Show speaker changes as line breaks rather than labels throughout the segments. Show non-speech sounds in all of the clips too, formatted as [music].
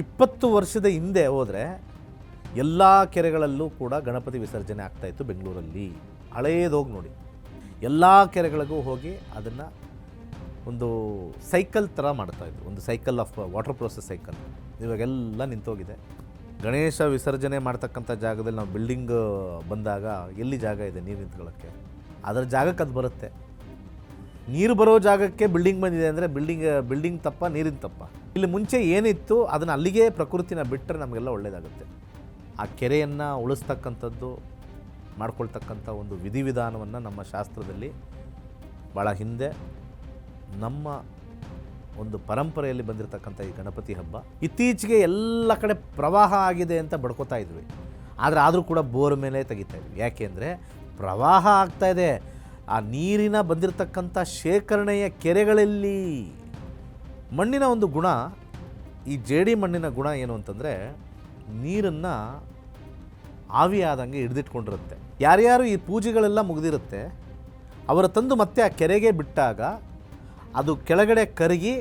ಇಪ್ಪತ್ತು ವರ್ಷದ ಹಿಂದೆ ಹೋದರೆ ಎಲ್ಲ ಕೆರೆಗಳಲ್ಲೂ ಕೂಡ ಗಣಪತಿ ವಿಸರ್ಜನೆ ಆಗ್ತಾಯಿತ್ತು ಬೆಂಗಳೂರಲ್ಲಿ. ಹಳೇದೋಗಿ ನೋಡಿ. ಎಲ್ಲ ಕೆರೆಗಳಿಗೂ ಹೋಗಿ ಅದನ್ನು ಒಂದು ಸೈಕಲ್ ಥರ ಮಾಡ್ತಾಯಿದ್ರು ಒಂದು cycle of water process cycle. ಇವಾಗೆಲ್ಲ ನಿಂತೋಗಿದೆ. ಗಣೇಶ ವಿಸರ್ಜನೆ ಮಾಡ್ತಕ್ಕಂಥ ಜಾಗದಲ್ಲಿ ನಾವು ಬಿಲ್ಡಿಂಗ್ ಬಂದಾಗ ಎಲ್ಲಿ ಜಾಗ ಇದೆ ನೀರು ನಿಂತ್ಕೊಳ್ಳೋಕ್ಕೆ? ಅದರ ಜಾಗಕ್ಕೆ ಅದು ಬರುತ್ತೆ. ನೀರು ಬರೋ ಜಾಗಕ್ಕೆ ಬಿಲ್ಡಿಂಗ್ ಬಂದಿದೆ ಅಂದರೆ ಬಿಲ್ಡಿಂಗ್ ಬಿಲ್ಡಿಂಗ್ ತಪ್ಪ, ನೀರಿನ ತಪ್ಪ. ಇಲ್ಲಿ ಮುಂಚೆ ಏನಿತ್ತು, ಅದನ್ನು ಅಲ್ಲಿಗೆ ಪ್ರಕೃತಿನ ಬಿಟ್ಟರೆ ನಮಗೆಲ್ಲ ಒಳ್ಳೆಯದಾಗುತ್ತೆ ಆ ಕೆರೆಯನ್ನು ಉಳಿಸ್ತಕ್ಕಂಥದ್ದು, ಮಾಡ್ಕೊಳ್ತಕ್ಕಂಥ ಒಂದು ವಿಧಿವಿಧಾನವನ್ನು ನಮ್ಮ ಶಾಸ್ತ್ರದಲ್ಲಿ ಭಾಳ ಹಿಂದೆ ನಮ್ಮ ಒಂದು ಪರಂಪರೆಯಲ್ಲಿ ಬಂದಿರತಕ್ಕಂಥ ಈ ಗಣಪತಿ ಹಬ್ಬ. ಇತ್ತೀಚೆಗೆ ಎಲ್ಲ ಕಡೆ ಪ್ರವಾಹ ಆಗಿದೆ ಅಂತ ಬಡ್ಕೋತಾ ಇದ್ವಿ. ಆದರೆ ಆದರೂ ಕೂಡ ಬೋರ್ ಮೇಲೆ ತೆಗಿತಾ ಇದ್ವಿ. ಯಾಕೆಂದರೆ ಪ್ರವಾಹ ಇದೆ. ಆ ನೀರಿನ ಬಂದಿರತಕ್ಕಂಥ ಶೇಖರಣೆಯ ಕೆರೆಗಳಲ್ಲಿ ಮಣ್ಣಿನ ಒಂದು ಗುಣ, ಈ ಜೇಡಿ ಮಣ್ಣಿನ ಗುಣ ಏನು ಅಂತಂದರೆ ನೀರನ್ನು ಆವಿಯಾದಂಗೆ ಹಿಡಿದಿಟ್ಕೊಂಡಿರುತ್ತೆ. ಯಾರ್ಯಾರು ಈ ಪೂಜೆಗಳೆಲ್ಲ ಮುಗಿದಿರುತ್ತೆ, ಅವರ ತಂದು ಮತ್ತೆ ಆ ಕೆರೆಗೆ ಬಿಟ್ಟಾಗ ಅದು ಕೆಳಗಡೆ ಕರಗಿ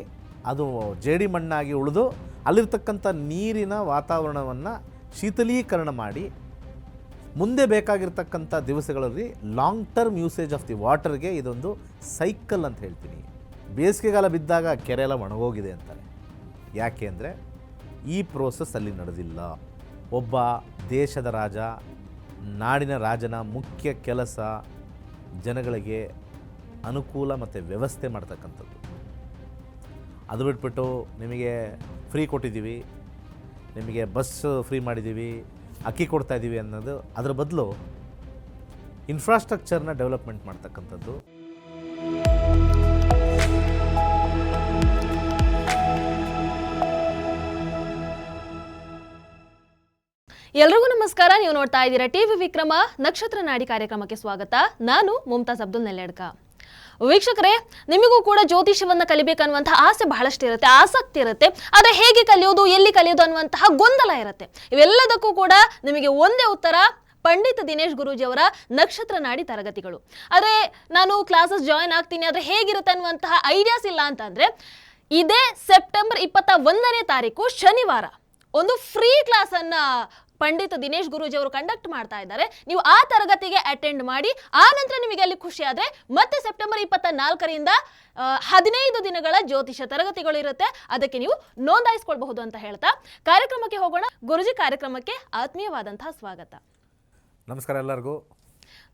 ಅದು ಜೇಡಿ ಮಣ್ಣಾಗಿ ಉಳಿದು ಅಲ್ಲಿರ್ತಕ್ಕಂಥ ನೀರಿನ ವಾತಾವರಣವನ್ನು ಶೀತಲೀಕರಣ ಮಾಡಿ ಮುಂದೆ ಬೇಕಾಗಿರ್ತಕ್ಕಂಥ ದಿವಸಗಳಲ್ಲಿ long term usage of the ವಾಟರ್ಗೆ ಇದೊಂದು ಸೈಕಲ್ ಅಂತ ಹೇಳ್ತೀನಿ. ಬೇಸಿಗೆಗಾಲ ಬಿದ್ದಾಗ ಕೆರೆ ಎಲ್ಲ ಒಣಗೋಗಿದೆ ಅಂತಾರೆ. ಯಾಕೆ ಅಂದರೆ ಈ ಪ್ರೋಸೆಸ್ ಅಲ್ಲಿ ನಡೆದಿಲ್ಲ. ಒಬ್ಬ ದೇಶದ ರಾಜ, ನಾಡಿನ ರಾಜನ ಮುಖ್ಯ ಕೆಲಸ ಜನಗಳಿಗೆ ಅನುಕೂಲ ಮತ್ತು ವ್ಯವಸ್ಥೆ ಮಾಡ್ತಕ್ಕಂಥದ್ದು. ಅದು ಬಿಟ್ಬಿಟ್ಟು ನಿಮಗೆ ಫ್ರೀ ಕೊಟ್ಟಿದ್ದೀವಿ, ನಿಮಗೆ ಬಸ್ ಫ್ರೀ ಮಾಡಿದ್ದೀವಿ ಅಕ್ಕಿ ಕೊಡ್ತಾ ಇದ್ದೀವಿ ಅನ್ನೋದು ಅದರ ಬದಲು ಇನ್ಫ್ರಾಸ್ಟ್ರಕ್ಚರ್ನ ಡೆವಲಪ್ಮೆಂಟ್ ಮಾಡ್ತಕ್ಕಂಥದ್ದು.
ಎಲ್ರಿಗೂ ನಮಸ್ಕಾರ, ನೀವು ನೋಡ್ತಾ ಇದ್ದೀರಾ ಟಿವಿ ವಿಕ್ರಮ ನಕ್ಷತ್ರ ನಾಡಿ ಕಾರ್ಯಕ್ರಮಕ್ಕೆ ಸ್ವಾಗತ. ನಾನು ಮುಮ್ತಾಜ್ ಅಬ್ದುಲ್ ನೆಲ್ಲೆಡ್ಕ ವೀಕ್ಷಕರೇ, ನಿಮಗೂ ಕೂಡ ಜ್ಯೋತಿಷ್ಯವನ್ನ ಕಲಿಬೇಕನ್ನುವಂತಹ ಆಸೆ ಬಹಳಷ್ಟು ಇರುತ್ತೆ, ಆಸಕ್ತಿ ಇರುತ್ತೆ. ಆದರೆ ಹೇಗೆ ಕಲಿಯೋದು, ಎಲ್ಲಿ ಕಲಿಯೋದು ಅನ್ನುವಂತಹ ಗೊಂದಲ ಇರುತ್ತೆ. ಇವೆಲ್ಲದಕ್ಕೂ ಕೂಡ ನಿಮಗೆ ಒಂದೇ ಉತ್ತರ, ಪಂಡಿತ ದಿನೇಶ್ ಗುರೂಜಿ ಅವರ ನಕ್ಷತ್ರ ನಾಡಿ ತರಗತಿಗಳು. ಆದರೆ ನಾನು ಕ್ಲಾಸಸ್ ಜಾಯ್ನ್ ಆಗ್ತೀನಿ, ಆದರೆ ಹೇಗಿರುತ್ತೆ ಅನ್ನುವಂತಹ ಐಡಿಯಾಸ್ ಇಲ್ಲ ಅಂತಂದರೆ, ಇದೇ ಸೆಪ್ಟೆಂಬರ್ ಇಪ್ಪತ್ತ ಒಂದನೇ ತಾರೀಕು ಶನಿವಾರ. ಒಂದು ಫ್ರೀ ಕ್ಲಾಸನ್ನು ಪಂಡಿತ್ ದಿನೇಶ್ ಗುರೂಜಿ ಅವರು ಕಂಡಕ್ಟ್ ಮಾಡ್ತಾ ಇದ್ದಾರೆ. ನೀವು ಆ ತರಗತಿಗೆ ಅಟೆಂಡ್ ಮಾಡಿ ಆ ನಂತರ ನಿಮಗೆ ಅಲ್ಲಿ ಖುಷಿ ಆದ್ರೆ ಮತ್ತೆ ಸೆಪ್ಟೆಂಬರ್ ಇಪ್ಪತ್ತ ನಾಲ್ಕರಿಂದ ಹದಿನೈದು ದಿನಗಳ ಜ್ಯೋತಿಷ ತರಗತಿಗಳು ಇರುತ್ತೆ. ಅದಕ್ಕೆ ನೀವು ನೋಂದಾಯಿಸ್ಕೊಳ್ಬಹುದು ಅಂತ ಹೇಳ್ತಾ ಕಾರ್ಯಕ್ರಮಕ್ಕೆ ಹೋಗೋಣ. ಗುರುಜಿ ಕಾರ್ಯಕ್ರಮಕ್ಕೆ ಆತ್ಮೀಯವಾದಂತಹ ಸ್ವಾಗತ.
ನಮಸ್ಕಾರ ಎಲ್ಲರಿಗೂ.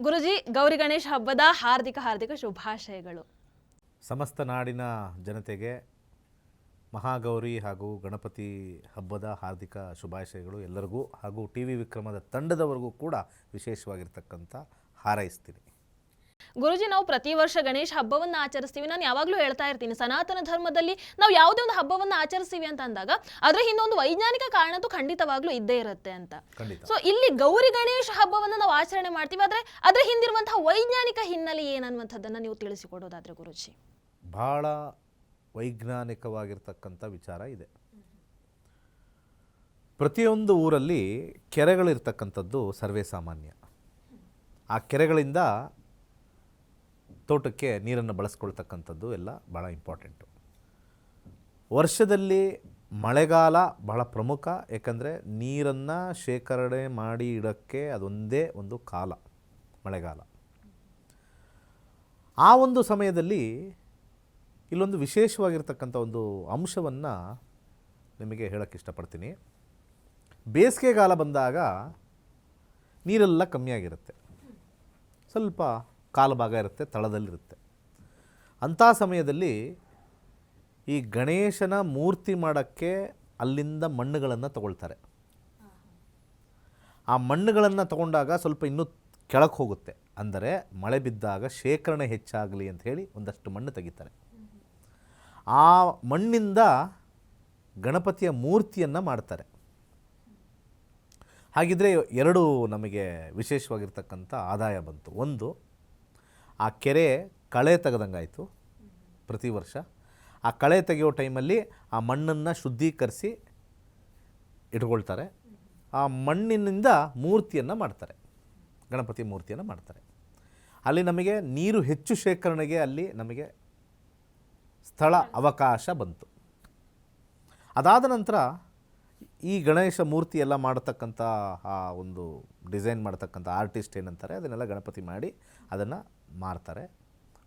ಗುರುಜಿ ಗೌರಿ ಗಣೇಶ್ ಹಬ್ಬದ ಹಾರ್ದಿಕ ಹಾರ್ದಿಕ ಶುಭಾಶಯಗಳು.
ಸಮಸ್ತ ನಾಡಿನ ಜನತೆಗೆ ಮಹಾಗೌರಿ ಹಾಗೂ ಗಣಪತಿ ಹಬ್ಬದ ಹಾರ್ದಿಕ ಶುಭಾಶಯಗಳು ಎಲ್ಲರಿಗೂ ಹಾಗೂ ಟಿ ವಿ ವಿಕ್ರಮದ ತಂಡದವರೆಗೂ ಕೂಡ ವಿಶೇಷವಾಗಿರ್ತಕ್ಕಂಥ ಹಾರೈಸ್ತೀನಿ.
ಗುರುಜಿ ನಾವು ಪ್ರತಿ ವರ್ಷ ಗಣೇಶ ಹಬ್ಬವನ್ನು ಆಚರಿಸ್ತೀವಿ. ನಾನು ಯಾವಾಗಲೂ ಹೇಳ್ತಾ ಇರ್ತೀನಿ ಸನಾತನ ಧರ್ಮದಲ್ಲಿ ನಾವು ಯಾವುದೇ ಒಂದು ಹಬ್ಬವನ್ನು ಆಚರಿಸ್ತೀವಿ ಅಂತ ಅಂದಾಗ ಅದ್ರ ಹಿಂದೊಂದು ವೈಜ್ಞಾನಿಕ ಕಾರಣದ್ದು ಖಂಡಿತವಾಗ್ಲೂ ಇದ್ದೇ ಇರುತ್ತೆ ಅಂತ. ಸೊ ಇಲ್ಲಿ ಗೌರಿ ಗಣೇಶ ಹಬ್ಬವನ್ನು ನಾವು ಆಚರಣೆ ಮಾಡ್ತೀವಿ. ಆದರೆ ಅದರ ಹಿಂದಿರುವಂತಹ ವೈಜ್ಞಾನಿಕ ಹಿನ್ನೆಲೆ ಏನನ್ನುವಂಥದ್ದನ್ನು ನೀವು ತಿಳಿಸಿಕೊಡೋದಾದ್ರೆ ಗುರುಜಿ?
ಭಾಳ ವೈಜ್ಞಾನಿಕವಾಗಿರ್ತಕ್ಕಂಥ ವಿಚಾರ ಇದೆ. ಪ್ರತಿಯೊಂದು ಊರಲ್ಲಿ ಕೆರೆಗಳಿರ್ತಕ್ಕಂಥದ್ದು ಸರ್ವೇ ಸಾಮಾನ್ಯ. ಆ ಕೆರೆಗಳಿಂದ ತೋಟಕ್ಕೆ ನೀರನ್ನು ಬಳಸ್ಕೊಳ್ತಕ್ಕಂಥದ್ದು ಎಲ್ಲ ಭಾಳ ಇಂಪಾರ್ಟೆಂಟು. ವರ್ಷದಲ್ಲಿ ಮಳೆಗಾಲ ಬಹಳ ಪ್ರಮುಖ, ಏಕೆಂದರೆ ನೀರನ್ನು ಶೇಖರಣೆ ಮಾಡಿ ಇಡೋಕ್ಕೆ ಅದೊಂದೇ ಒಂದು ಕಾಲ ಮಳೆಗಾಲ. ಆ ಒಂದು ಸಮಯದಲ್ಲಿ ಇಲ್ಲೊಂದು ವಿಶೇಷವಾಗಿರ್ತಕ್ಕಂಥ ಒಂದು ಅಂಶವನ್ನು ನಿಮಗೆ ಹೇಳೋಕ್ಕೆ ಇಷ್ಟಪಡ್ತೀನಿ. ಬೇಸಿಗೆಗಾಲ ಬಂದಾಗ ನೀರೆಲ್ಲ ಕಮ್ಮಿಯಾಗಿರುತ್ತೆ ಸ್ವಲ್ಪ ಕಾಲು ಭಾಗ ಇರುತ್ತೆ ತಳದಲ್ಲಿರುತ್ತೆ ಅಂಥ ಸಮಯದಲ್ಲಿ ಈ ಗಣೇಶನ ಮೂರ್ತಿ ಮಾಡೋಕ್ಕೆ ಅಲ್ಲಿಂದ ಮಣ್ಣುಗಳನ್ನು ತಗೊಳ್ತಾರೆ. ಆ ಮಣ್ಣುಗಳನ್ನು ತಗೊಂಡಾಗ ಸ್ವಲ್ಪ ಇನ್ನೂ ಕೆಳಕ್ಕೆ ಹೋಗುತ್ತೆ. ಅಂದರೆ ಮಳೆ ಬಿದ್ದಾಗ ಶೇಖರಣೆ ಹೆಚ್ಚಾಗಲಿ ಅಂತ ಹೇಳಿ ಒಂದಷ್ಟು ಮಣ್ಣು ತೆಗಿತಾರೆ. ಆ ಮಣ್ಣಿಂದ ಗಣಪತಿಯ ಮೂರ್ತಿಯನ್ನು ಮಾಡ್ತಾರೆ. ಹಾಗಿದ್ರೆ ಎರಡು ನಮಗೆ ವಿಶೇಷವಾಗಿರ್ತಕ್ಕಂಥ ಆದಾಯ ಬಂತು. ಒಂದು, ಆ ಕೆರೆ ಕಳೆ ತೆಗೆದಂಗಾಯಿತು ಪ್ರತಿ ವರ್ಷ. ಆ ಕಳೆ ತೆಗೆಯೋ ಟೈಮಲ್ಲಿ ಆ ಮಣ್ಣನ್ನು ಶುದ್ಧೀಕರಿಸಿ ಇಟ್ಕೊಳ್ತಾರೆ. ಆ ಮಣ್ಣಿನಿಂದ ಮೂರ್ತಿಯನ್ನು ಮಾಡ್ತಾರೆ. ಗಣಪತಿ ಮೂರ್ತಿಯನ್ನು ಮಾಡ್ತಾರೆ. ಅಲ್ಲಿ ನಮಗೆ ನೀರು ಹೆಚ್ಚು ಶೇಖರಣೆಗೆ ಅಲ್ಲಿ ನಮಗೆ ಸ್ಥಳ ಅವಕಾಶ ಬಂತು. ಅದಾದ ನಂತರ ಈ ಗಣೇಶ ಮೂರ್ತಿ ಎಲ್ಲ ಮಾಡತಕ್ಕಂಥ ಆ ಒಂದು ಡಿಸೈನ್ ಮಾಡ್ತಕ್ಕಂಥ ಆರ್ಟಿಸ್ಟ್ ಏನಂತಾರೆ ಅದನ್ನೆಲ್ಲ ಗಣಪತಿ ಮಾಡಿ ಅದನ್ನು ಮಾರ್ತಾರೆ.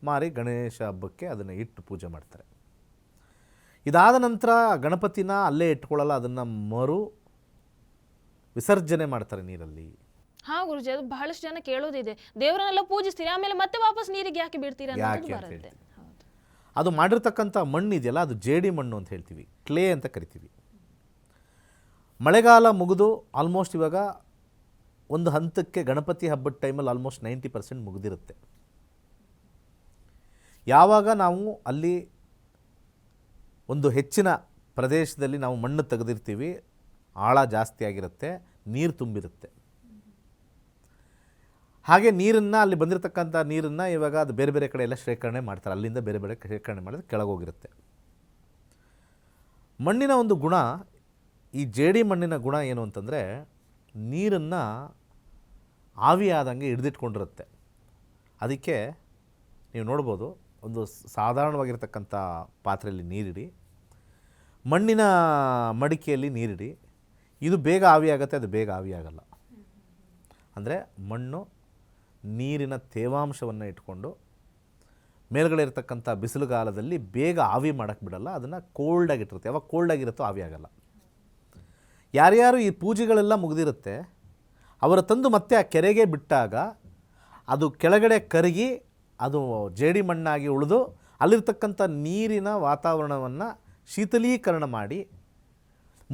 ಮಾರಿ ಗಣೇಶ ಹಬ್ಬಕ್ಕೆ ಅದನ್ನು ಇಟ್ಟು ಪೂಜೆ ಮಾಡ್ತಾರೆ. ಇದಾದ ನಂತರ ಗಣಪತಿನ ಅಲ್ಲೇ ಇಟ್ಕೊಳ್ಳಲ್ಲ ಅದನ್ನು ಮರು ವಿಸರ್ಜನೆ ಮಾಡ್ತಾರೆ ನೀರಲ್ಲಿ.
ಹಾ ಗುರುಜಿ ಅದು ಬಹಳಷ್ಟು ಜನ ಕೇಳೋದಿದೆ. ದೇವರನ್ನೆಲ್ಲ ಪೂಜಿಸ್ತೀರಿ ಆಮೇಲೆ ಮತ್ತೆ ವಾಪಸ್ ನೀರಿಗೆ ಯಾಕೆ ಬಿಡ್ತೀರಾ ಅನ್ನೋದು
ಅಂತ
ಬರುತ್ತೆ.
ಅದು ಮಾಡಿರ್ತಕ್ಕಂಥ ಮಣ್ಣು ಇದೆಯಲ್ಲ, ಅದು ಜೇಡಿ ಮಣ್ಣು ಅಂತ ಹೇಳ್ತೀವಿ, ಕ್ಲೇ ಅಂತ ಕರಿತೀವಿ. ಮಳೆಗಾಲ ಮುಗಿದು ಆಲ್ಮೋಸ್ಟ್ ಇವಾಗ ಒಂದು ಹಂತಕ್ಕೆ ಗಣಪತಿ ಹಬ್ಬದ ಟೈಮಲ್ಲಿ ಆಲ್ಮೋಸ್ಟ್ ನೈಂಟಿ ಪರ್ಸೆಂಟ್ ಮುಗಿದಿರುತ್ತೆ. ಯಾವಾಗ ನಾವು ಅಲ್ಲಿ ಒಂದು ಹೆಚ್ಚಿನ ಪ್ರದೇಶದಲ್ಲಿ ನಾವು ಮಣ್ಣು ತೆಗೆದಿರ್ತೀವಿ, ಆಳ ಜಾಸ್ತಿ ಆಗಿರುತ್ತೆ, ನೀರು ತುಂಬಿರುತ್ತೆ. ಹಾಗೆ ನೀರನ್ನು ಅಲ್ಲಿ ಬಂದಿರತಕ್ಕಂಥ ನೀರನ್ನು ಇವಾಗ ಅದು ಬೇರೆ ಬೇರೆ ಕಡೆ ಎಲ್ಲ ಶೇಖರಣೆ ಮಾಡ್ತಾರೆ. ಅಲ್ಲಿಂದ ಬೇರೆ ಬೇರೆ ಶೇಖರಣೆ ಮಾಡಿದ್ರೆ ಕೆಳಗೋಗಿರುತ್ತೆ ಮಣ್ಣಿನ ಒಂದು ಗುಣ, ಈ ಜೇಡಿ ಮಣ್ಣಿನ ಗುಣ ಏನು ಅಂತಂದರೆ ನೀರನ್ನು ಆವಿಯಾದಂಗೆ ಹಿಡಿದಿಟ್ಕೊಂಡಿರುತ್ತೆ. ಅದಕ್ಕೆ ನೀವು ನೋಡ್ಬೋದು, ಒಂದು ಸಾಧಾರಣವಾಗಿರ್ತಕ್ಕಂಥ ಪಾತ್ರೆಯಲ್ಲಿ ನೀರಿಡಿ, ಮಣ್ಣಿನ ಮಡಿಕೆಯಲ್ಲಿ ನೀರಿಡಿ. ಇದು ಬೇಗ ಆವಿಯಾಗತ್ತೆ, ಅದು ಬೇಗ ಆವಿಯಾಗಲ್ಲ. ಅಂದರೆ ಮಣ್ಣು ನೀರಿನ ತೇವಾಂಶವನ್ನು ಇಟ್ಕೊಂಡು ಮೇಲ್ಗಡೆ ಇರತಕ್ಕಂಥ ಬಿಸಿಲುಗಾಲದಲ್ಲಿ ಬೇಗ ಆವಿ ಮಾಡೋಕ್ಕೆ ಬಿಡಲ್ಲ, ಅದನ್ನು ಕೋಲ್ಡಾಗಿಟ್ಟಿರುತ್ತೆ ಯಾವಾಗ ಕೋಲ್ಡಾಗಿರುತ್ತೋ ಆವಿ ಆಗಲ್ಲ. ಯಾರ್ಯಾರು ಈ ಪೂಜೆಗಳೆಲ್ಲ ಮುಗಿದಿರುತ್ತೆ, ಅವರ ತಂದು ಮತ್ತೆ ಆ ಕೆರೆಗೆ ಬಿಟ್ಟಾಗ ಅದು ಕೆಳಗಡೆ ಕರಗಿ ಅದು ಜೇಡಿ ಮಣ್ಣಾಗಿ ಉಳಿದು ಅಲ್ಲಿರ್ತಕ್ಕಂಥ ನೀರಿನ ವಾತಾವರಣವನ್ನು ಶೀತಲೀಕರಣ ಮಾಡಿ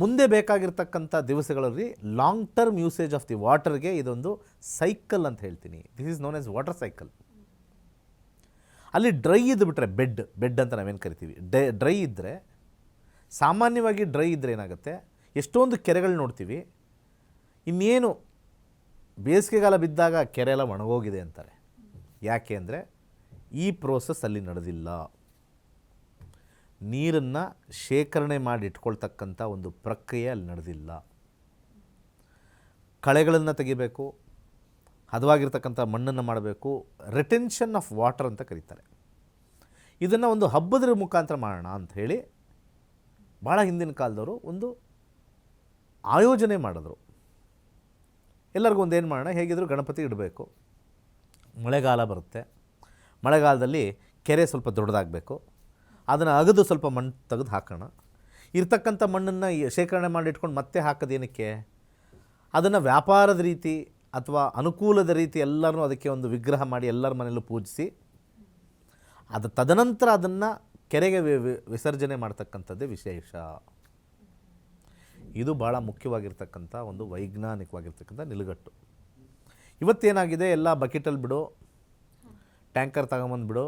ಮುಂದೆ ಬೇಕಾಗಿರ್ತಕ್ಕಂಥ ದಿವಸಗಳಲ್ಲಿ long term usage of the ವಾಟರ್ಗೆ ಇದೊಂದು ಸೈಕಲ್ ಅಂತ ಹೇಳ್ತೀನಿ. This is known as water cycle ಅಲ್ಲಿ ಡ್ರೈ ಇದ್ದುಬಿಟ್ರೆ ಬೆಡ್ ಬೆಡ್ ಅಂತ ನಾವೇನು ಕರಿತೀವಿ? ಡೈ ಡ್ರೈ ಇದ್ದರೆ ಸಾಮಾನ್ಯವಾಗಿ ಡ್ರೈ ಇದ್ದರೆ ಏನಾಗುತ್ತೆ? ಎಷ್ಟೊಂದು ಕೆರೆಗಳು ನೋಡ್ತೀವಿ. ಇನ್ನೇನು ಬೇಸಿಗೆಗಾಲ ಬಿದ್ದಾಗ ಕೆರೆ ಎಲ್ಲ ಒಣಗೋಗಿದೆ ಅಂತಾರೆ. ಯಾಕೆ ಅಂದರೆ ಈ ಪ್ರೋಸೆಸ್ ಅಲ್ಲಿ ನಡೆದಿಲ್ಲ. ನೀರನ್ನು ಶೇಖರಣೆ ಮಾಡಿ ಇಟ್ಕೊಳ್ತಕ್ಕಂಥ ಒಂದು ಪ್ರಕ್ರಿಯೆ ಅಲ್ಲಿ ನಡೆದಿಲ್ಲ. ಕಳೆಗಳನ್ನು ತೆಗಿಬೇಕು, ಹದವಾಗಿರ್ತಕ್ಕಂಥ ಮಣ್ಣನ್ನು ಮಾಡಬೇಕು ರಿಟೆನ್ಷನ್ ಆಫ್ ವಾಟರ್ ಅಂತ ಕರೀತಾರೆ. ಇದನ್ನು ಒಂದು ಹಬ್ಬದ ಮುಖಾಂತರ ಮಾಡೋಣ ಅಂತ ಹೇಳಿ ಭಾಳ ಹಿಂದಿನ ಕಾಲದವರು ಒಂದು ಆಯೋಜನೆ ಮಾಡಿದ್ರು. ಎಲ್ಲರಿಗೂ ಒಂದು ಏನು ಮಾಡೋಣ, ಹೇಗಿದ್ರು ಗಣಪತಿ ಇಡಬೇಕು. ಮಳೆಗಾಲ ಬರುತ್ತೆ. ಮಳೆಗಾಲದಲ್ಲಿ ಕೆರೆ ಸ್ವಲ್ಪ ದೊಡ್ಡದಾಗಬೇಕು. ಅದನ್ನು ಅಗದು ಸ್ವಲ್ಪ ಮಣ್ಣು ತೆಗೆದು ಹಾಕೋಣ. ಇರ್ತಕ್ಕಂಥ ಮಣ್ಣನ್ನು ಶೇಖರಣೆ ಮಾಡಿ ಇಟ್ಕೊಂಡು ಮತ್ತೆ ಹಾಕೋದೇನಕ್ಕೆ ಅದನ್ನು ವ್ಯಾಪಾರದ ರೀತಿ ಅಥವಾ ಅನುಕೂಲದ ರೀತಿ ಎಲ್ಲರೂ ಅದಕ್ಕೆ ಒಂದು ವಿಗ್ರಹ ಮಾಡಿ ಎಲ್ಲರ ಮನೆಯಲ್ಲೂ ಪೂಜಿಸಿ, ಅದು ತದನಂತರ ಅದನ್ನು ಕೆರೆಗೆ ವಿಸರ್ಜನೆ ಮಾಡ್ತಕ್ಕಂಥದ್ದೇ ವಿಶೇಷ. ಇದು ಭಾಳ ಮುಖ್ಯವಾಗಿರ್ತಕ್ಕಂಥ ಒಂದು ವೈಜ್ಞಾನಿಕವಾಗಿರ್ತಕ್ಕಂಥ ನಿಲುಗಟ್ಟು. ಇವತ್ತೇನಾಗಿದೆ? ಎಲ್ಲ ಬಕೆಟಲ್ಲಿ ಬಿಡು ಟ್ಯಾಂಕರ್ ತಗೊಂಬಂದ್ಬಿಡು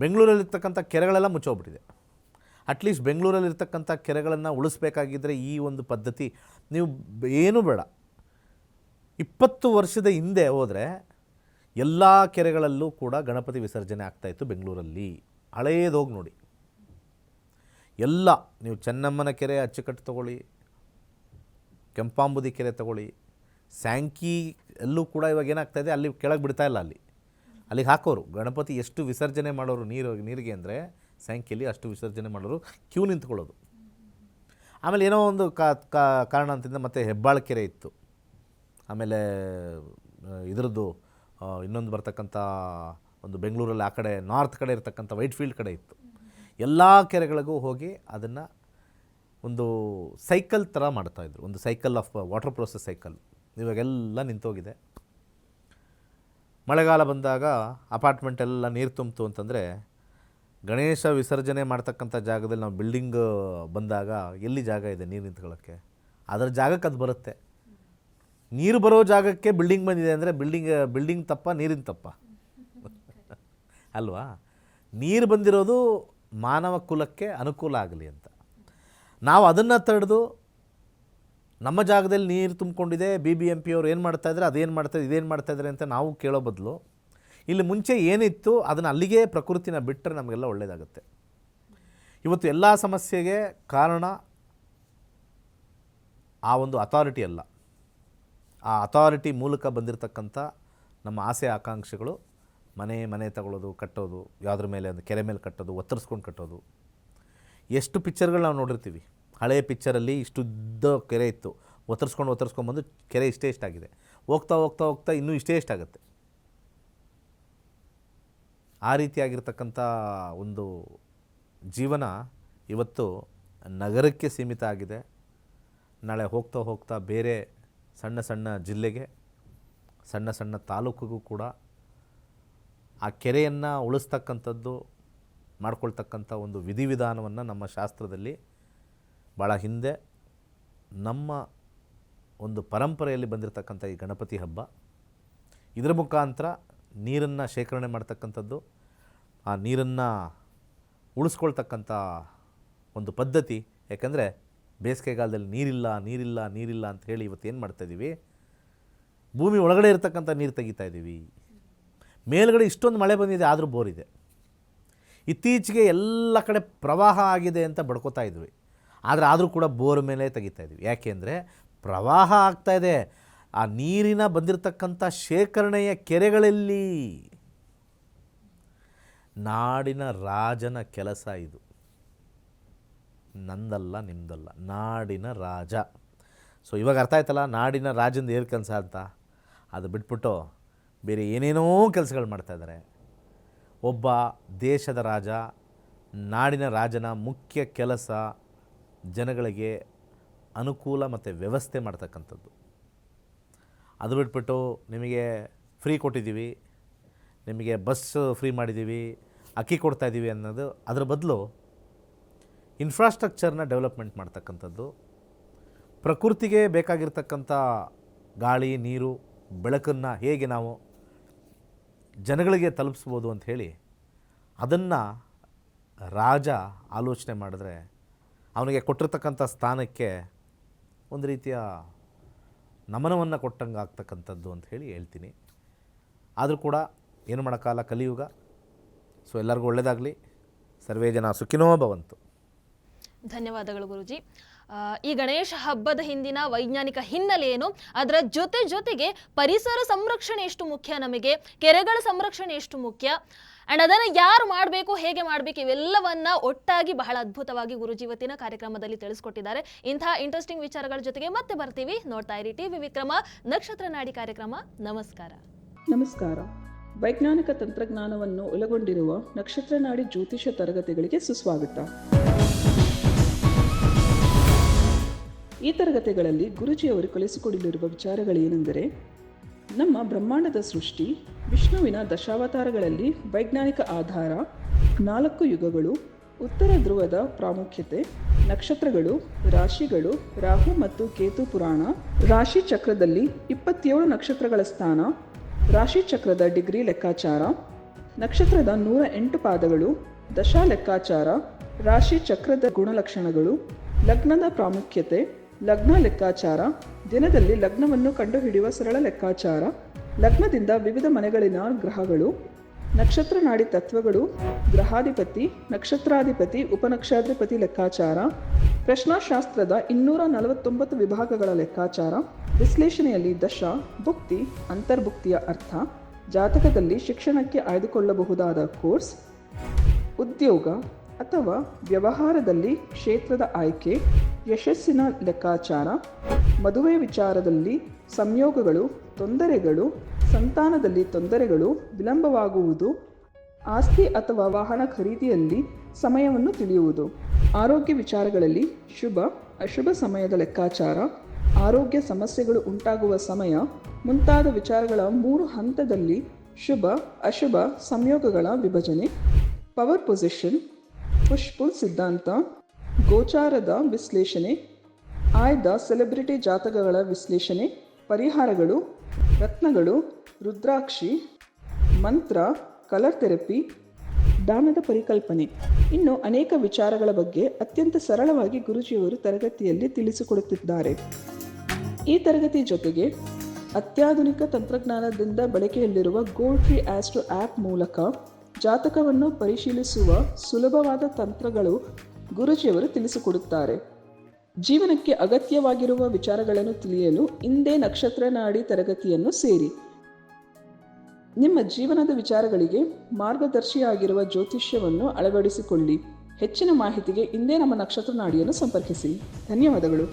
ಬೆಂಗಳೂರಲ್ಲಿರ್ತಕ್ಕಂಥ ಕೆರೆಗಳೆಲ್ಲ ಮುಚ್ಚೋಗ್ಬಿಟ್ಟಿದೆ. ಅಟ್ಲೀಸ್ಟ್ ಬೆಂಗಳೂರಲ್ಲಿರ್ತಕ್ಕಂಥ ಕೆರೆಗಳನ್ನು ಉಳಿಸ್ಬೇಕಾಗಿದ್ದರೆ ಈ ಒಂದು ಪದ್ಧತಿ ನೀವು ಏನೂ ಬೇಡ. ಇಪ್ಪತ್ತು ವರ್ಷದ ಹಿಂದೆ ಹೋದರೆ ಎಲ್ಲ ಕೆರೆಗಳಲ್ಲೂ ಕೂಡ ಗಣಪತಿ ವಿಸರ್ಜನೆ ಆಗ್ತಾಯಿತ್ತು ಬೆಂಗಳೂರಲ್ಲಿ. ಹಳೇದೋಗಿ ನೋಡಿ. ಎಲ್ಲ, ನೀವು ಚೆನ್ನಮ್ಮನ ಕೆರೆ ಅಚ್ಚುಕಟ್ಟು ತಗೊಳ್ಳಿ, ಕೆಂಪಾಂಬುದಿ ಕೆರೆ ತಗೊಳ್ಳಿ, ಸ್ಯಾಂಕಿ ಎಲ್ಲೂ ಕೂಡ ಇವಾಗ ಏನಾಗ್ತಾಯಿದೆ ಅಲ್ಲಿ ಕೆಳಗೆ ಬಿಡ್ತಾ ಇಲ್ಲ ಅಲ್ಲಿ. ಅಲ್ಲಿಗೆ ಹಾಕೋರು. ಗಣಪತಿ ಎಷ್ಟು ವಿಸರ್ಜನೆ ಮಾಡೋರು ನೀರು, ನೀರಿಗೆ ಅಂದರೆ ಸಂಖ್ಯೆಯಲ್ಲಿ ಅಷ್ಟು ವಿಸರ್ಜನೆ ಮಾಡೋರು ಕ್ಯೂ ನಿಂತ್ಕೊಳ್ಳೋದು. ಆಮೇಲೆ ಏನೋ ಒಂದು ಕಾರಣ ಅಂತಿಂದ ಮತ್ತೆ ಹೆಬ್ಬಾಳ ಕೆರೆ ಇತ್ತು. ಆಮೇಲೆ ಇದರದ್ದು ಇನ್ನೊಂದು ಬರ್ತಕ್ಕಂಥ ಒಂದು ಬೆಂಗಳೂರಲ್ಲಿ ಆ ಕಡೆ, ನಾರ್ತ್ ಕಡೆ ಇರತಕ್ಕಂಥ ವೈಟ್ ಫೀಲ್ಡ್ ಕಡೆ ಇತ್ತು. ಎಲ್ಲ ಕೆರೆಗಳಿಗೂ ಹೋಗಿ ಅದನ್ನು ಒಂದು ಸೈಕಲ್ ಥರ ಮಾಡ್ತಾಯಿದ್ರು ಒಂದು cycle of water process cycle. ಇವಾಗೆಲ್ಲ ನಿಂತೋಗಿದೆ. ಮಳೆಗಾಲ ಬಂದಾಗ ಅಪಾರ್ಟ್ಮೆಂಟ್ ಎಲ್ಲ ನೀರು ತುಂಬಿತು ಅಂತಂದರೆ ಗಣೇಶ ವಿಸರ್ಜನೆ ಮಾಡ್ತಕ್ಕಂಥ ಜಾಗದಲ್ಲಿ ನಾವು ಬಿಲ್ಡಿಂಗ್ ಬಂದಾಗ ಎಲ್ಲಿ ಜಾಗ ಇದೆ ನೀರು ನಿಂತ್ಕೊಳ್ಳೋಕ್ಕೆ? ಅದರ ಜಾಗಕ್ಕೆ ಅದು ಬರುತ್ತೆ. ನೀರು ಬರೋ ಜಾಗಕ್ಕೆ ಬಿಲ್ಡಿಂಗ್ ಬಂದಿದೆ ಅಂದರೆ ಬಿಲ್ಡಿಂಗ್ ಬಿಲ್ಡಿಂಗ್ ತಪ್ಪ, ನೀರಿನ ತಪ್ಪ. [laughs] ಅಲ್ವಾ? ನೀರು ಬಂದಿರೋದು ಮಾನವ ಕುಲಕ್ಕೆ ಅನುಕೂಲ ಆಗಲಿ ಅಂತ. ನಾವು ಅದನ್ನು ತಡೆದು ನಮ್ಮ ಜಾಗದಲ್ಲಿ ನೀರು ತುಂಬಿಕೊಂಡಿದೆ ಬಿ ಬಿ ಎಂ ಪಿ ಅವ್ರು ಏನು ಮಾಡ್ತಾಯಿದ್ರೆ ಅದೇನು ಮಾಡ್ತಾಯಿದ್ರೆ ಇದೇನು ಮಾಡ್ತಾಯಿದ್ದಾರೆ ಅಂತ ನಾವು ಕೇಳೋ ಬದಲು ಇಲ್ಲಿ ಮುಂಚೆ ಏನಿತ್ತು, ಅದನ್ನು ಅಲ್ಲಿಗೆ ಪ್ರಕೃತಿನ ಬಿಟ್ಟರೆ ನಮಗೆಲ್ಲ ಒಳ್ಳೆಯದಾಗುತ್ತೆ ಇವತ್ತು ಎಲ್ಲ ಸಮಸ್ಯೆಗೆ ಕಾರಣ ಆ ಒಂದು ಅಥಾರಿಟಿ ಅಲ್ಲ. ಆ ಅಥಾರಿಟಿ ಮೂಲಕ ಬಂದಿರತಕ್ಕಂಥ ನಮ್ಮ ಆಸೆ ಆಕಾಂಕ್ಷೆಗಳು ಮನೆ ಮನೆ ತಗೊಳ್ಳೋದು ಕಟ್ಟೋದು, ಯಾವುದ್ರ ಮೇಲೆ ಒಂದು ಕೆರೆ ಮೇಲೆ ಕಟ್ಟೋದು, ಒತ್ತರಿಸ್ಕೊಂಡು ಕಟ್ಟೋದು. ಎಷ್ಟು ಪಿಕ್ಚರ್ಗಳು ನಾವು ನೋಡಿರ್ತೀವಿ. ಹಳೆ ಪಿಕ್ಚರಲ್ಲಿ ಇಷ್ಟುದ್ದ ಕೆರೆ ಇತ್ತು. ಒತ್ತರಿಸ್ಕೊಂಡು ಒತ್ತರಿಸ್ಕೊಂಡ್ಬಂದು ಕೆರೆ ಇಷ್ಟೇ ಇಷ್ಟಾಗಿದೆ ಹೋಗ್ತಾ ಹೋಗ್ತಾ ಹೋಗ್ತಾ ಇನ್ನೂ ಇಷ್ಟೇ ಇಷ್ಟ ಆಗುತ್ತೆ. ಆ ರೀತಿಯಾಗಿರ್ತಕ್ಕಂಥ ಒಂದು ಜೀವನ ಇವತ್ತು ನಗರಕ್ಕೆ ಸೀಮಿತ ಆಗಿದೆ. ನಾಳೆ ಹೋಗ್ತಾ ಹೋಗ್ತಾ ಬೇರೆ ಸಣ್ಣ ಸಣ್ಣ ಜಿಲ್ಲೆಗೆ, ಸಣ್ಣ ಸಣ್ಣ ತಾಲೂಕಿಗೂ ಕೂಡ ಆ ಕೆರೆಯನ್ನು ಉಳಿಸ್ತಕ್ಕಂಥದ್ದು, ಮಾಡ್ಕೊಳ್ತಕ್ಕಂಥ ಒಂದು ವಿಧಿವಿಧಾನವನ್ನು ನಮ್ಮ ಶಾಸ್ತ್ರದಲ್ಲಿ ಭಾಳ ಹಿಂದೆ ನಮ್ಮ ಒಂದು ಪರಂಪರೆಯಲ್ಲಿ ಬಂದಿರತಕ್ಕಂಥ ಈ ಗಣಪತಿ ಹಬ್ಬ. ಇದರ ಮುಖಾಂತರ ನೀರನ್ನು ಶೇಖರಣೆ ಮಾಡ್ತಕ್ಕಂಥದ್ದು, ಆ ನೀರನ್ನು ಉಳಿಸ್ಕೊಳ್ತಕ್ಕಂಥ ಒಂದು ಪದ್ಧತಿ. ಯಾಕಂದರೆ ಬೇಸಿಗೆಗಾಲದಲ್ಲಿ ನೀರಿಲ್ಲ ನೀರಿಲ್ಲ ನೀರಿಲ್ಲ ಅಂತ ಹೇಳಿ ಇವತ್ತು ಏನು ಮಾಡ್ತಾಯಿದ್ದೀವಿ ಭೂಮಿ ಒಳಗಡೆ ಇರತಕ್ಕಂಥ ನೀರು ತೆಗಿತಾ ಇದ್ದೀವಿ ಮೇಲ್ಗಡೆ ಇಷ್ಟೊಂದು ಮಳೆ ಬಂದಿದೆ, ಆದರೂ ಬೋರಿದೆ ಇತ್ತೀಚೆಗೆ ಎಲ್ಲ ಕಡೆ ಪ್ರವಾಹ ಆಗಿದೆ ಅಂತ ಬಡ್ಕೋತಾ ಇದ್ವಿ. ಆದರೆ ಆದರೂ ಕೂಡ ಬೋರ್ ಮೇಲೆ ತೆಗಿತಾ ಇದ್ವಿ ಯಾಕೆಂದರೆ ಪ್ರವಾಹ ಆಗ್ತಾ ಇದೆ. ಆ ನೀರಿನ ಬಂದಿರತಕ್ಕಂಥ ಶೇಖರಣೆಯ ಕೆರೆಗಳಲ್ಲಿ ನಾಡಿನ ರಾಜನ ಕೆಲಸ ಇದು. ನಂದಲ್ಲ, ನಿಮ್ದಲ್ಲ. ನಾಡಿನ ರಾಜ. ಸೊ ಇವಾಗ ಅರ್ಥ ಆಯ್ತಲ್ಲ, ನಾಡಿನ ರಾಜಂದು ಏನು ಕೆಲಸ ಅಂತ? ಅದು ಬಿಟ್ಬಿಟ್ಟು ಬೇರೆ ಏನೇನೋ ಕೆಲಸಗಳು ಮಾಡ್ತಾ ಇದ್ದಾರೆ ಒಬ್ಬ ದೇಶದ ರಾಜ, ನಾಡಿನ ರಾಜನ ಮುಖ್ಯ ಕೆಲಸ ಜನಗಳಿಗೆ ಅನುಕೂಲ ಮತ್ತು ವ್ಯವಸ್ಥೆ ಮಾಡ್ತಕ್ಕಂಥದ್ದು. ಅದು ಬಿಟ್ಬಿಟ್ಟು ನಿಮಗೆ ಫ್ರೀ ಕೊಟ್ಟಿದ್ದೀವಿ, ನಿಮಗೆ ಬಸ್ ಫ್ರೀ ಮಾಡಿದ್ದೀವಿ, ಅಕ್ಕಿ ಕೊಡ್ತಾ ಇದ್ದೀವಿ ಅನ್ನೋದು ಅದರ ಬದಲು ಇನ್ಫ್ರಾಸ್ಟ್ರಕ್ಚರ್ನ ಡೆವಲಪ್ಮೆಂಟ್ ಮಾಡ್ತಕ್ಕಂಥದ್ದು. ಪ್ರಕೃತಿಗೆ ಬೇಕಾಗಿರ್ತಕ್ಕಂಥ ಗಾಳಿ, ನೀರು, ಬೆಳಕನ್ನು ಹೇಗೆ ನಾವು ಜನಗಳಿಗೆ ತಲುಪಿಸ್ಬೋದು ಹೇಳಿ ಅದನ್ನು ರಾಜ ಆಲೋಚನೆ ಮಾಡಿದ್ರೆ ಅವನಿಗೆ ಕೊಟ್ಟಿರ್ತಕ್ಕಂಥ ಸ್ಥಾನಕ್ಕೆ ಒಂದು ರೀತಿಯ ನಮನವನ್ನು ಕೊಟ್ಟಂಗೆ ಆಗ್ತಕ್ಕಂಥದ್ದು ಅಂತ ಹೇಳಿ ಹೇಳ್ತೀನಿ. ಆದರೂ ಕೂಡ ಏನು ಮಾಡೋಕ್ಕಾಲ ಕಲಿಯುಗ. ಸೊ ಎಲ್ಲರಿಗೂ ಒಳ್ಳೆಯದಾಗಲಿ. ಸರ್ವೇ ಜನ ಸುಖಿನೋ ಭವಂತು.
ಧನ್ಯವಾದಗಳು ಗುರುಜಿ. ಈ ಗಣೇಶ ಹಬ್ಬದ ಹಿಂದಿನ ವೈಜ್ಞಾನಿಕ ಹಿನ್ನೆಲೆ ಏನು? ಅದರ ಜೊತೆ ಜೊತೆಗೆ ಪರಿಸರ ಸಂರಕ್ಷಣೆ ಎಷ್ಟು ಮುಖ್ಯ ನಮಗೆ? ಕೆರೆಗಳ ಸಂರಕ್ಷಣೆ ಎಷ್ಟು ಮುಖ್ಯ? ಅಂಡ್ ಅದನ್ನು ಯಾರು ಮಾಡಬೇಕು, ಹೇಗೆ ಮಾಡಬೇಕು, ಇವೆಲ್ಲವನ್ನ ಒಟ್ಟಾಗಿ ಬಹಳ ಅದ್ಭುತವಾಗಿ ಗುರುಜಿ ಕಾರ್ಯಕ್ರಮದಲ್ಲಿ ತಿಳಿಸ್ಕೊಟ್ಟಿದ್ದಾರೆ. ಇಂತಹ ಇಂಟ್ರೆಸ್ಟಿಂಗ್ ವಿಚಾರಗಳ ಜೊತೆಗೆ ಮತ್ತೆ ಬರ್ತೀವಿ. ನೋಡ್ತಾ ಇರಿ ಟಿವಿ ವಿಕ್ರಮ ನಕ್ಷತ್ರ ನಾಡಿ ಕಾರ್ಯಕ್ರಮ. ನಮಸ್ಕಾರ.
ನಮಸ್ಕಾರ. ವೈಜ್ಞಾನಿಕ ತಂತ್ರಜ್ಞಾನವನ್ನು ಒಳಗೊಂಡಿರುವ ನಕ್ಷತ್ರ ನಾಡಿ ಜ್ಯೋತಿಷ ತರಗತಿಗಳಿಗೆ ಸುಸ್ವಾಗತ. ಈ ತರಗತಿಗಳಲ್ಲಿ ಗುರುಜಿಯವರು ಕಲಿಸಿಕೊಡಲಿರುವ ವಿಚಾರಗಳೇನೆಂದರೆ ನಮ್ಮ ಬ್ರಹ್ಮಾಂಡದ ಸೃಷ್ಟಿ, ವಿಷ್ಣುವಿನ ದಶಾವತಾರಗಳಲ್ಲಿ ವೈಜ್ಞಾನಿಕ ಆಧಾರ, ನಾಲ್ಕು ಯುಗಗಳು, ಉತ್ತರ ಧ್ರುವದ ಪ್ರಾಮುಖ್ಯತೆ, ನಕ್ಷತ್ರಗಳು, ರಾಶಿಗಳು, ರಾಹು ಮತ್ತು ಕೇತು ಪುರಾಣ, ರಾಶಿ ಚಕ್ರದಲ್ಲಿ ಇಪ್ಪತ್ತೇಳು ನಕ್ಷತ್ರಗಳ ಸ್ಥಾನ, ರಾಶಿ ಚಕ್ರದ ಡಿಗ್ರಿ ಲೆಕ್ಕಾಚಾರ, ನಕ್ಷತ್ರದ ನೂರ ಎಂಟು ಪಾದಗಳು, ದಶಾ ಲೆಕ್ಕಾಚಾರ, ರಾಶಿ ಚಕ್ರದ ಗುಣಲಕ್ಷಣಗಳು, ಲಗ್ನದ ಪ್ರಾಮುಖ್ಯತೆ ಲಗ್ನ ಲೆಕ್ಕಾಚಾರ, ದಿನದಲ್ಲಿ ಲಗ್ನವನ್ನು ಕಂಡುಹಿಡಿಯುವ ಸರಳ ಲೆಕ್ಕಾಚಾರ, ಲಗ್ನದಿಂದ ವಿವಿಧ ಮನೆಗಳಿನ ಗ್ರಹಗಳು, ನಕ್ಷತ್ರ ನಾಡಿ ತತ್ವಗಳು, ಗ್ರಹಾಧಿಪತಿ, ನಕ್ಷತ್ರಾಧಿಪತಿ ಉಪನಕ್ಷತ್ರಾಧಿಪತಿ ಲೆಕ್ಕಾಚಾರ, ಪ್ರಶ್ನಾಶಾಸ್ತ್ರದ ಇನ್ನೂರ ನಲವತ್ತೊಂಬತ್ತು ವಿಭಾಗಗಳ ಲೆಕ್ಕಾಚಾರ, ವಿಶ್ಲೇಷಣೆಯಲ್ಲಿ ದಶ, ಭುಕ್ತಿ, ಅಂತರ್ಭುಕ್ತಿಯ ಅರ್ಥ, ಜಾತಕದಲ್ಲಿ ಶಿಕ್ಷಣಕ್ಕೆ ಆಯ್ದುಕೊಳ್ಳಬಹುದಾದ ಕೋರ್ಸ್, ಉದ್ಯೋಗ ಅಥವಾ ವ್ಯವಹಾರದಲ್ಲಿ ಕ್ಷೇತ್ರದ ಆಯ್ಕೆ ಯಶಸ್ಸಿನ ಲೆಕ್ಕಾಚಾರ, ಮದುವೆ ವಿಚಾರದಲ್ಲಿ ಸಂಯೋಗಗಳು, ತೊಂದರೆಗಳು, ಸಂತಾನದಲ್ಲಿ ತೊಂದರೆಗಳು ವಿಳಂಬವಾಗುವುದು, ಆಸ್ತಿ ಅಥವಾ ವಾಹನ ಖರೀದಿಯಲ್ಲಿ ಸಮಯವನ್ನು ತಿಳಿಯುವುದು. ಆರೋಗ್ಯ ವಿಚಾರಗಳಲ್ಲಿ ಶುಭ, ಅಶುಭ ಸಮಯದ ಲೆಕ್ಕಾಚಾರ, ಆರೋಗ್ಯ ಸಮಸ್ಯೆಗಳು ಉಂಟಾಗುವ ಸಮಯ, ಮುಂತಾದ ವಿಚಾರಗಳ ಮೂರು ಹಂತದಲ್ಲಿ ಶುಭ, ಅಶುಭ ಸಂಯೋಗಗಳ ವಿಭಜನೆ, ಪವರ್ ಪೊಸಿಷನ್ ಪುಷ್ಪುಲ್ ಸಿದ್ಧಾಂತ ಗೋಚಾರದ ವಿಶ್ಲೇಷಣೆ, ಆಯ್ದ ಸೆಲೆಬ್ರಿಟಿ ಜಾತಕಗಳ ವಿಶ್ಲೇಷಣೆ, ಪರಿಹಾರಗಳು, ರತ್ನಗಳು, ರುದ್ರಾಕ್ಷಿ, ಮಂತ್ರ, ಕಲರ್ ಥೆರಪಿ, ದಾನದ ಪರಿಕಲ್ಪನೆ. ಇನ್ನು ಅನೇಕ ವಿಚಾರಗಳ ಬಗ್ಗೆ ಅತ್ಯಂತ ಸರಳವಾಗಿ ಗುರುಜಿಯವರು ತರಗತಿಯಲ್ಲಿ ತಿಳಿಸಿಕೊಡುತ್ತಿದ್ದಾರೆ. ಈ ತರಗತಿ ಜೊತೆಗೆ ಅತ್ಯಾಧುನಿಕ ತಂತ್ರಜ್ಞಾನದಿಂದ ಬಳಕೆಯಲ್ಲಿರುವ ಗೋಲ್ಡ್ ಟ್ರೀ ಆಸ್ಟ್ರೋ ಆ್ಯಪ್ ಮೂಲಕ ಜಾತಕವನ್ನು ಪರಿಶೀಲಿಸುವ ಸುಲಭವಾದ ತಂತ್ರಗಳು ಗುರುಜಿಯವರು ತಿಳಿಸಿಕೊಡುತ್ತಾರೆ. ಜೀವನಕ್ಕೆ ಅಗತ್ಯವಾಗಿರುವ ವಿಚಾರಗಳನ್ನು ತಿಳಿಯಲು ಇಂದೇ ನಕ್ಷತ್ರ ನಾಡಿ ತರಗತಿಯನ್ನು ಸೇರಿ. ನಿಮ್ಮ ಜೀವನದ ವಿಚಾರಗಳಿಗೆ ಮಾರ್ಗದರ್ಶಿಯಾಗಿರುವ ಜ್ಯೋತಿಷ್ಯವನ್ನು ಅಳವಡಿಸಿಕೊಳ್ಳಿ. ಹೆಚ್ಚಿನ ಮಾಹಿತಿಗೆ ಇಂದೇ ನಮ್ಮ ನಕ್ಷತ್ರ ನಾಡಿಯನ್ನು ಸಂಪರ್ಕಿಸಿ. ಧನ್ಯವಾದಗಳು.